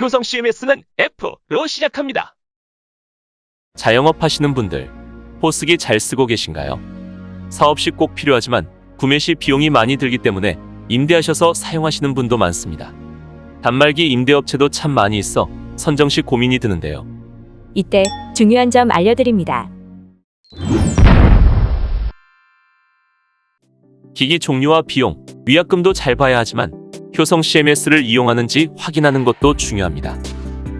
효성 CMS는 F로 시작합니다. 자영업 하시는 분들, 포스기 잘 쓰고 계신가요? 사업 시 꼭 필요하지만 구매 시 비용이 많이 들기 때문에 임대하셔서 사용하시는 분도 많습니다. 단말기 임대업체도 참 많이 있어 선정 시 고민이 드는데요. 이때 중요한 점 알려드립니다. 기기 종류와 비용, 위약금도 잘 봐야 하지만 효성 CMS를 이용하는지 확인하는 것도 중요합니다.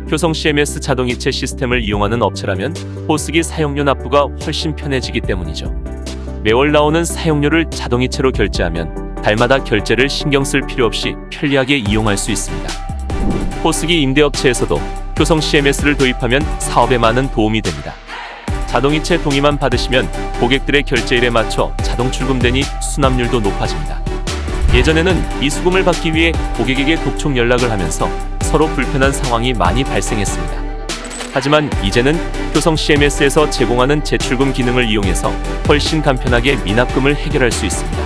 효성 CMS 자동이체 시스템을 이용하는 업체라면 포스기 사용료 납부가 훨씬 편해지기 때문이죠. 매월 나오는 사용료를 자동이체로 결제하면 달마다 결제를 신경 쓸 필요 없이 편리하게 이용할 수 있습니다. 포스기 임대업체에서도 효성 CMS를 도입하면 사업에 많은 도움이 됩니다. 자동이체 동의만 받으시면 고객들의 결제일에 맞춰 자동 출금되니 수납률도 높아집니다. 예전에는 미수금을 받기 위해 고객에게 독촉 연락을 하면서 서로 불편한 상황이 많이 발생했습니다. 하지만 이제는 효성 CMS에서 제공하는 재출금 기능을 이용해서 훨씬 간편하게 미납금을 해결할 수 있습니다.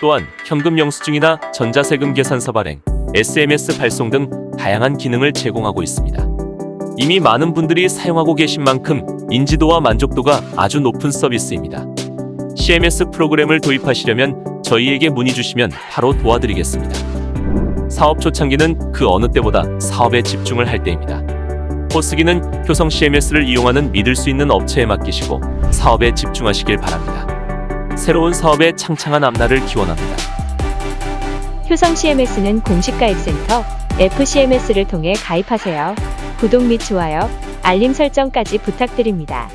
또한 현금 영수증이나 전자세금 계산서 발행, SMS 발송 등 다양한 기능을 제공하고 있습니다. 이미 많은 분들이 사용하고 계신 만큼 인지도와 만족도가 아주 높은 서비스입니다. CMS 프로그램을 도입하시려면 저희에게 문의 주시면 바로 도와드리겠습니다. 사업 초창기는 그 어느 때보다 사업에 집중을 할 때입니다. 포스기는 효성 CMS를 이용하는 믿을 수 있는 업체에 맡기시고 사업에 집중하시길 바랍니다. 새로운 사업의 창창한 앞날을 기원합니다. 효성 CMS는 공식 가입센터 FCMS를 통해 가입하세요. 구독 및 좋아요, 알림 설정까지 부탁드립니다.